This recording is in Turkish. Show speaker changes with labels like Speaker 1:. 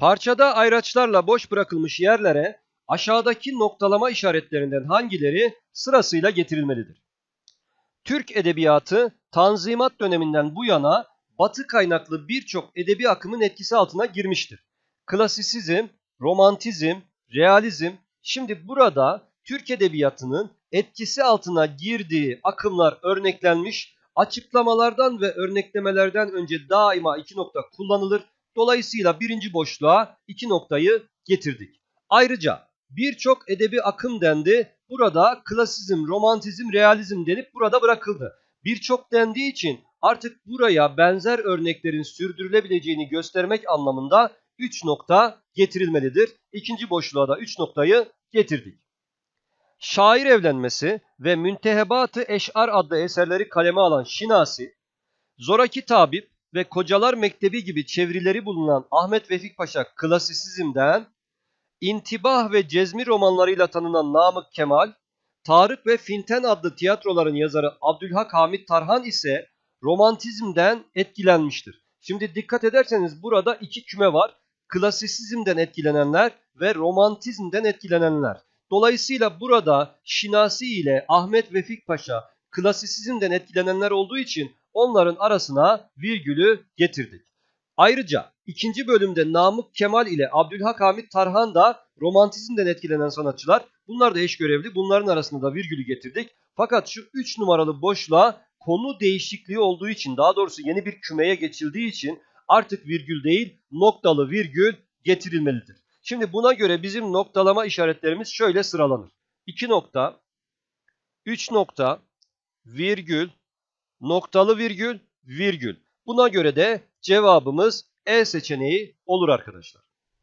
Speaker 1: Parçada ayraçlarla boş bırakılmış yerlere aşağıdaki noktalama işaretlerinden hangileri sırasıyla getirilmelidir? Türk edebiyatı Tanzimat döneminden bu yana batı kaynaklı birçok edebi akımın etkisi altına girmiştir. Klasisizm, romantizm, realizm. Şimdi burada Türk edebiyatının etkisi altına girdiği akımlar örneklenmiş. Açıklamalardan ve örneklemelerden önce daima iki nokta kullanılır. Dolayısıyla birinci boşluğa iki noktayı getirdik. Ayrıca birçok edebi akım dendi. Burada klasizm, romantizm, realizm denip burada bırakıldı. Birçok dendiği için artık buraya benzer örneklerin sürdürülebileceğini göstermek anlamında 3 nokta getirilmelidir. İkinci boşluğa da 3 noktayı getirdik. Şair evlenmesi ve Müntehebat-ı Eş'ar adlı eserleri kaleme alan Şinasi, Zoraki Tabip ve Kocalar Mektebi gibi çevirileri bulunan Ahmet Vefik Paşa klasisizmden, İntibah ve Cezmi romanlarıyla tanınan Namık Kemal, Tarık ve Finten adlı tiyatroların yazarı Abdülhak Hamit Tarhan ise romantizmden etkilenmiştir. Şimdi dikkat ederseniz burada iki küme var. Klasisizmden etkilenenler ve romantizmden etkilenenler. Dolayısıyla burada Şinasi ile Ahmet Vefik Paşa klasisizmden etkilenenler olduğu için onların arasına virgülü getirdik. Ayrıca ikinci bölümde Namık Kemal ile Abdülhak Hamit Tarhan da romantizmden etkilenen sanatçılar. Bunlar da eş görevli. Bunların arasında da virgülü getirdik. Fakat şu 3 numaralı boşluğa konu değişikliği olduğu için daha doğrusu yeni bir kümeye geçildiği için artık virgül değil noktalı virgül getirilmelidir. Şimdi buna göre bizim noktalama işaretlerimiz şöyle sıralanır. 2 nokta, 3 nokta, virgül, noktalı virgül, virgül. Buna göre de cevabımız E seçeneği olur arkadaşlar.